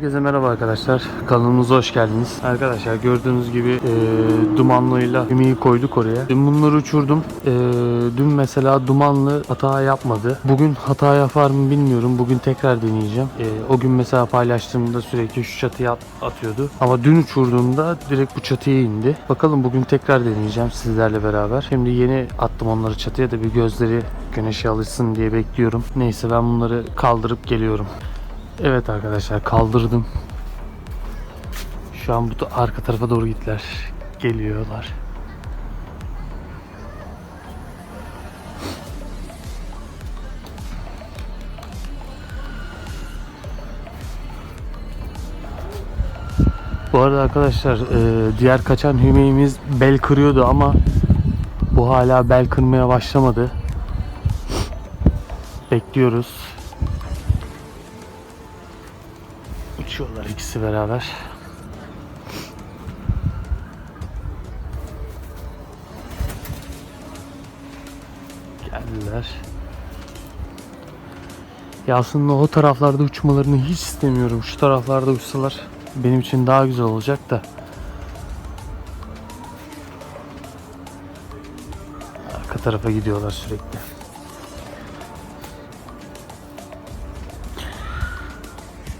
Herkese merhaba arkadaşlar. Kanalımıza hoş geldiniz. Arkadaşlar gördüğünüz gibi e, dumanlıyla ümiyi koyduk oraya. Dün bunları uçurdum. E, dün mesela dumanlı hata yapmadı. Bugün hata yapar mı bilmiyorum. Bugün tekrar deneyeceğim. E, o gün mesela paylaştığımda sürekli şu çatıya at- atıyordu. Ama dün uçurduğumda direkt bu çatıya indi. Bakalım bugün tekrar deneyeceğim sizlerle beraber. Şimdi yeni attım onları çatıya da bir gözleri güneşe alışsın diye bekliyorum. Neyse ben bunları kaldırıp geliyorum. Evet arkadaşlar kaldırdım. Şu an bu arka tarafa doğru gittiler. Geliyorlar. Bu arada arkadaşlar e, diğer kaçan hümeğimiz bel kırıyordu ama bu hala bel kırmaya başlamadı. Bekliyoruz. Uçuyorlar ikisi beraber. Geldiler. Ya aslında o taraflarda uçmalarını hiç istemiyorum. Şu taraflarda uçsalar benim için daha güzel olacak da. Arka tarafa gidiyorlar sürekli.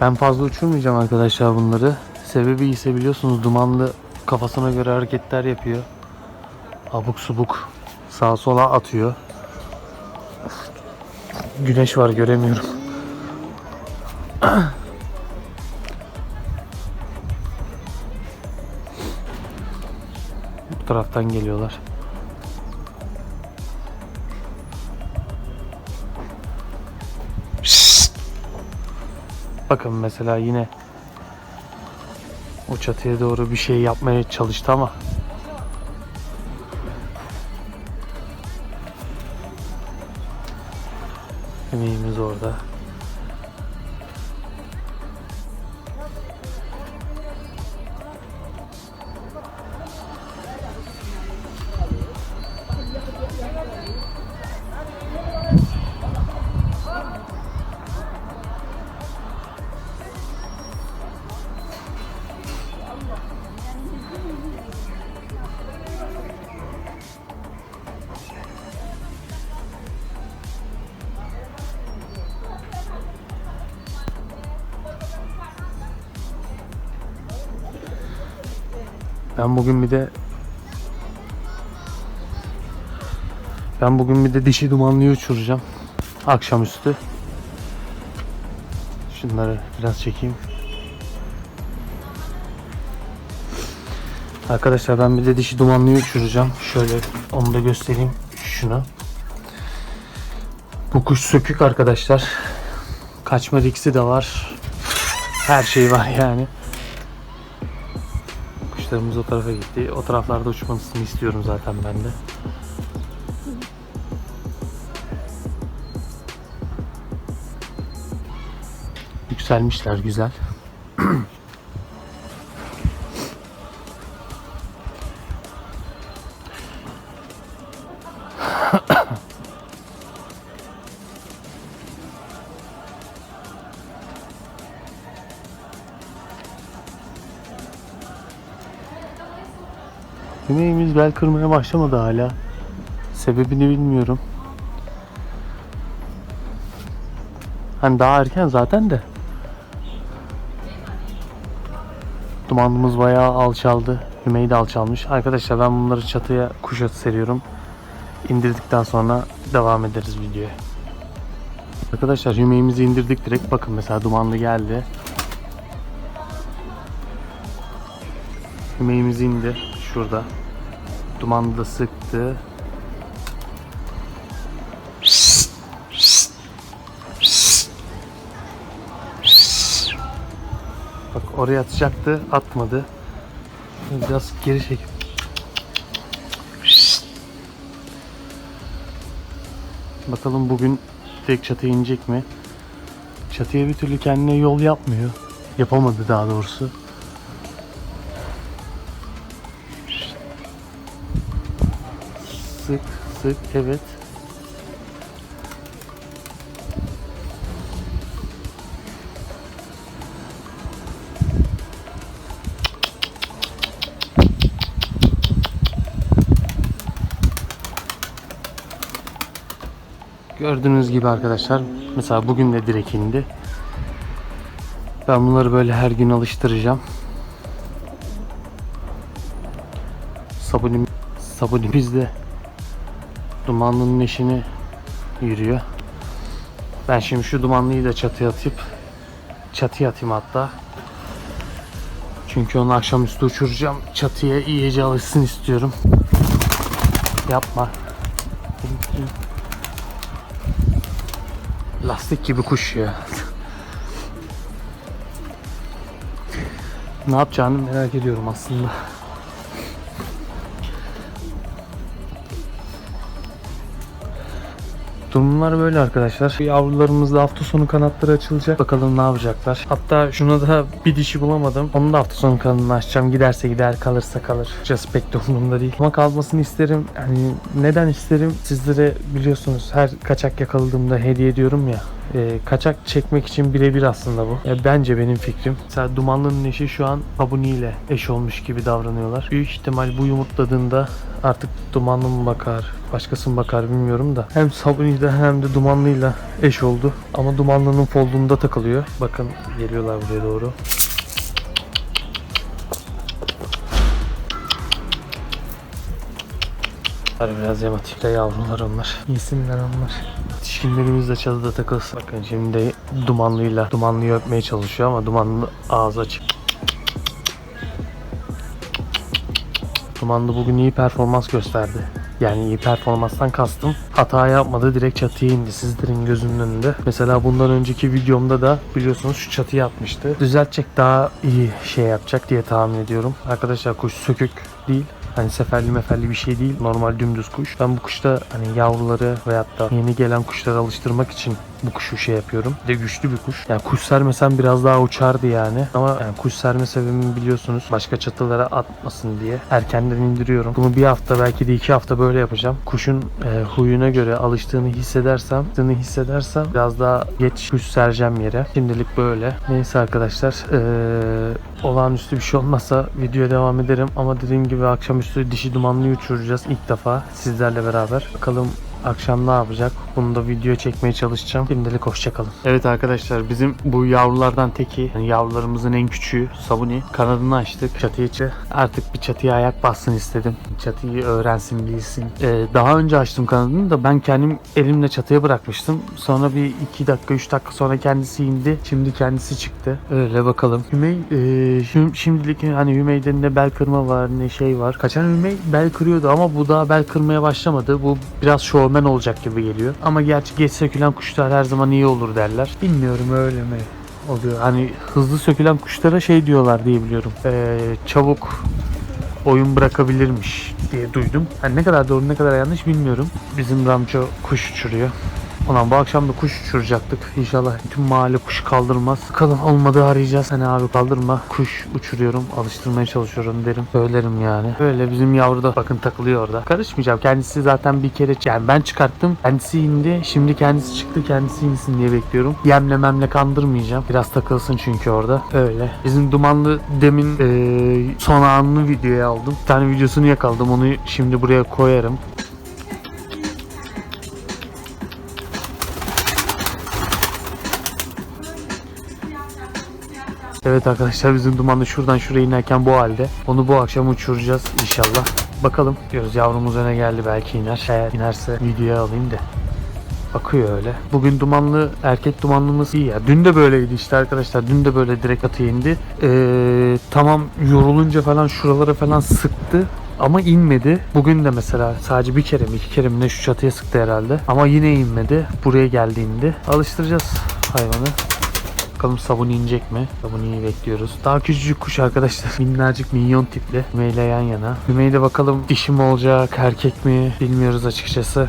Ben fazla uçurmayacağım arkadaşlar bunları. Sebebi ise biliyorsunuz dumanlı kafasına göre hareketler yapıyor. Abuk subuk sağa sola atıyor. Güneş var göremiyorum. Bu taraftan geliyorlar. Bakın mesela yine o çatıya doğru bir şey yapmaya çalıştı ama emeğimiz orada. Ben bugün bir de Ben bugün bir de dişi dumanlıyı uçuracağım. Akşamüstü. Şunları biraz çekeyim. Arkadaşlar ben bir de dişi dumanlıyı uçuracağım. Şöyle onu da göstereyim. Şunu. Bu kuş sökük arkadaşlar. Kaçma riksi de var. Her şey var yani. Kuşlarımız o tarafa gitti. O taraflarda uçmasını istiyorum zaten ben de. Yükselmişler güzel. Yemeğimiz bel kırmaya başlamadı hala. Sebebini bilmiyorum. Hani daha erken zaten de. Dumanımız bayağı alçaldı. Hümey de alçalmış. Arkadaşlar ben bunları çatıya kuş atı seriyorum. İndirdikten sonra devam ederiz videoya. Arkadaşlar hümeyimizi indirdik direkt. Bakın mesela dumanlı geldi. Hümeyimiz indi. Şurada. Dumanlı da sıktı. Bak oraya atacaktı, atmadı. Biraz geri çek. Bakalım bugün tek çatıya inecek mi? Çatıya bir türlü kendine yol yapmıyor. Yapamadı daha doğrusu. Sık sık evet. Gördüğünüz gibi arkadaşlar mesela bugün de direk indi. Ben bunları böyle her gün alıştıracağım. Sabunimiz, sabunimiz de dumanlının eşini yürüyor. Ben şimdi şu dumanlıyı da çatıya atıp çatıya atayım hatta. Çünkü onu akşamüstü uçuracağım. Çatıya iyice alışsın istiyorum. Yapma. Lastik gibi kuş ya. ne yapacağını merak ediyorum aslında. Durumlar böyle arkadaşlar. Yavrularımız da hafta sonu kanatları açılacak. Bakalım ne yapacaklar. Hatta şuna da bir dişi bulamadım. Onu da hafta sonu kanadını açacağım. Giderse gider, kalırsa kalır. Açıkçası pek de umurumda değil. Ama kalmasını isterim. Yani neden isterim? Sizlere biliyorsunuz her kaçak yakaladığımda hediye ediyorum ya. E, kaçak çekmek için birebir aslında bu. Ya bence benim fikrim. Mesela Dumanlı'nın eşi şu an Abuni ile eş olmuş gibi davranıyorlar. Büyük ihtimal bu yumurtladığında artık Dumanlı mı bakar, başkası mı bakar bilmiyorum da. Hem Sabuni'de hem de Dumanlı'yla eş oldu. Ama Dumanlı'nın folduğunda takılıyor. Bakın geliyorlar buraya doğru. Biraz da yavrular onlar. Yesinler onlar. Yetişkinlerimiz de çatıda takılsın. Bakın şimdi dumanlıyla dumanlıyı öpmeye çalışıyor ama dumanlı ağzı açık. Dumanlı bugün iyi performans gösterdi. Yani iyi performanstan kastım. Hata yapmadı direkt çatıya indi sizlerin gözünün önünde. Mesela bundan önceki videomda da biliyorsunuz şu çatıya atmıştı. Düzeltecek daha iyi şey yapacak diye tahmin ediyorum. Arkadaşlar kuş sökük değil. Hani seferli meferli bir şey değil. Normal dümdüz kuş. Ben bu kuşta hani yavruları veyahut da yeni gelen kuşları alıştırmak için bu kuşu şey yapıyorum. Bir de güçlü bir kuş. Yani kuş sermesem biraz daha uçardı yani. Ama yani kuş serme sebebimi biliyorsunuz. Başka çatılara atmasın diye. Erkenden indiriyorum. Bunu bir hafta belki de iki hafta böyle yapacağım. Kuşun e, huyuna göre alıştığını hissedersem, alıştığını hissedersem biraz daha geç kuş sereceğim yere. Şimdilik böyle. Neyse arkadaşlar. E, olağanüstü bir şey olmazsa videoya devam ederim. Ama dediğim gibi akşamüstü dişi dumanlıyı uçuracağız ilk defa sizlerle beraber. Bakalım akşam ne yapacak? Bunu da video çekmeye çalışacağım. Şimdilik hoşçakalın. Evet arkadaşlar bizim bu yavrulardan teki yani yavrularımızın en küçüğü Sabuni. Kanadını açtık çatıya içi. Artık bir çatıya ayak bassın istedim. Çatıyı öğrensin bilsin. Ee, daha önce açtım kanadını da ben kendim elimle çatıya bırakmıştım. Sonra bir 2 dakika 3 dakika sonra kendisi indi. Şimdi kendisi çıktı. Öyle bakalım. Hümey e, şim- şimdilik hani Hümey'de ne bel kırma var ne şey var. Kaçan Hümey bel kırıyordu ama bu daha bel kırmaya başlamadı. Bu biraz şovmen olacak gibi geliyor. Ama gerçi geç sökülen kuşlar her zaman iyi olur derler. Bilmiyorum öyle mi? oluyor. Hani hızlı sökülen kuşlara şey diyorlar diye biliyorum. Ee, çabuk oyun bırakabilirmiş diye duydum. Hani ne kadar doğru ne kadar yanlış bilmiyorum. Bizim Ramço kuş uçuruyor. Ulan bu akşam da kuş uçuracaktık. İnşallah bütün mahalle kuş kaldırmaz. Kalın olmadı arayacağız. Hani abi kaldırma. Kuş uçuruyorum. Alıştırmaya çalışıyorum derim. Söylerim yani. Böyle bizim yavru da bakın takılıyor orada. Karışmayacağım. Kendisi zaten bir kere yani ben çıkarttım. Kendisi indi. Şimdi kendisi çıktı. Kendisi insin diye bekliyorum. Yemle memle kandırmayacağım. Biraz takılsın çünkü orada. Öyle. Bizim dumanlı demin eee son anını videoya aldım. Bir tane videosunu yakaladım. Onu şimdi buraya koyarım. Evet arkadaşlar bizim dumanlı şuradan şuraya inerken bu halde. Onu bu akşam uçuracağız inşallah. Bakalım diyoruz yavrumuz öne geldi belki iner. Eğer inerse videoya alayım da. Bakıyor öyle. Bugün dumanlı erkek dumanlımız iyi ya. Dün de böyleydi işte arkadaşlar. Dün de böyle direkt atı indi. Ee, tamam yorulunca falan şuralara falan sıktı. Ama inmedi. Bugün de mesela sadece bir kere mi iki kere mi ne şu çatıya sıktı herhalde. Ama yine inmedi. Buraya geldi indi. Alıştıracağız hayvanı. Bakalım sabun inecek mi? Sabuni'yi bekliyoruz. Daha küçücük kuş arkadaşlar. Minnacık minyon tipli. Hümeyla yan yana. Hümeyde bakalım dişi mi olacak, erkek mi bilmiyoruz açıkçası.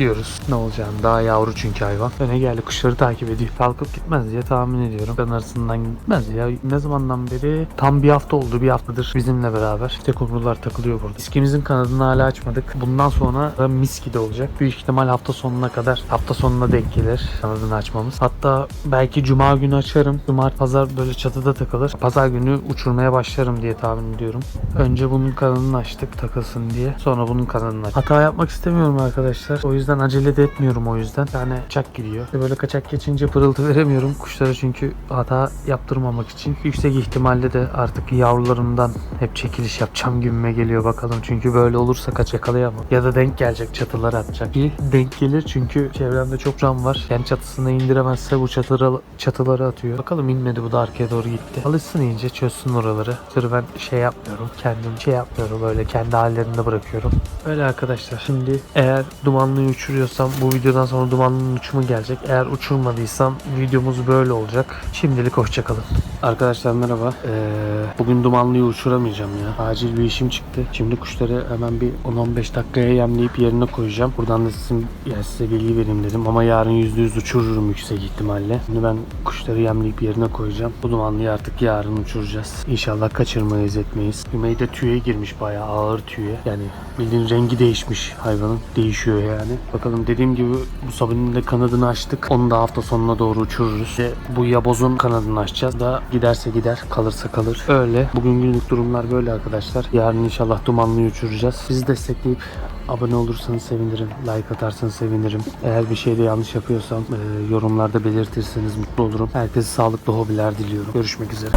Bekliyoruz. Ne olacağını. Daha yavru çünkü hayvan. Öne geldi kuşları takip ediyor. Kalkıp gitmez diye tahmin ediyorum. Ben arasından gitmez ya. Ne zamandan beri? Tam bir hafta oldu. Bir haftadır bizimle beraber. İşte kumrular takılıyor burada. İskimizin kanadını hala açmadık. Bundan sonra da miski de olacak. Büyük ihtimal hafta sonuna kadar. Hafta sonuna denk gelir kanadını açmamız. Hatta belki cuma günü açarım. Cuma pazar böyle çatıda takılır. Pazar günü uçurmaya başlarım diye tahmin ediyorum. Önce bunun kanadını açtık takılsın diye. Sonra bunun kanadını aç. Hata yapmak istemiyorum arkadaşlar. O yüzden yüzden acele de etmiyorum o yüzden. Bir tane kaçak gidiyor. İşte böyle kaçak geçince pırıltı veremiyorum kuşlara çünkü hata yaptırmamak için. Yüksek ihtimalle de artık yavrularımdan hep çekiliş yapacağım gibime geliyor bakalım. Çünkü böyle olursa kaç yakalayamam. Ya da denk gelecek çatılara atacak. Ki denk gelir çünkü çevremde çok cam var. Kendi çatısına indiremezse bu çatılara, çatılara atıyor. Bakalım inmedi bu da arkaya doğru gitti. Alışsın iyice çözsün oraları. Sırf ben şey yapmıyorum. Kendim şey yapmıyorum. Öyle kendi hallerinde bırakıyorum. Öyle arkadaşlar. Şimdi eğer dumanlıyı uçuruyorsam bu videodan sonra dumanlının uçumu gelecek. Eğer uçurmadıysam videomuz böyle olacak. Şimdilik hoşçakalın. Arkadaşlar merhaba. Ee, bugün dumanlıyı uçuramayacağım ya. Acil bir işim çıktı. Şimdi kuşları hemen bir 10-15 dakikaya yemleyip yerine koyacağım. Buradan da sizin, yani size bilgi vereyim dedim. Ama yarın %100 uçururum yüksek ihtimalle. Şimdi ben kuşları yemleyip yerine koyacağım. Bu dumanlıyı artık yarın uçuracağız. İnşallah kaçırmayız etmeyiz. Hümey de tüye girmiş bayağı ağır tüye. Yani bildiğin rengi değişmiş hayvanın. Değişiyor yani. Bakalım dediğim gibi bu sabunun de kanadını açtık. Onu da hafta sonuna doğru uçururuz. İşte bu yabozun kanadını açacağız. Da giderse gider, kalırsa kalır. Öyle. Bugün günlük durumlar böyle arkadaşlar. Yarın inşallah dumanlıyı uçuracağız. Sizi destekleyip abone olursanız sevinirim. Like atarsanız sevinirim. Eğer bir şeyde yanlış yapıyorsam e, yorumlarda belirtirseniz mutlu olurum. Herkese sağlıklı hobiler diliyorum. Görüşmek üzere.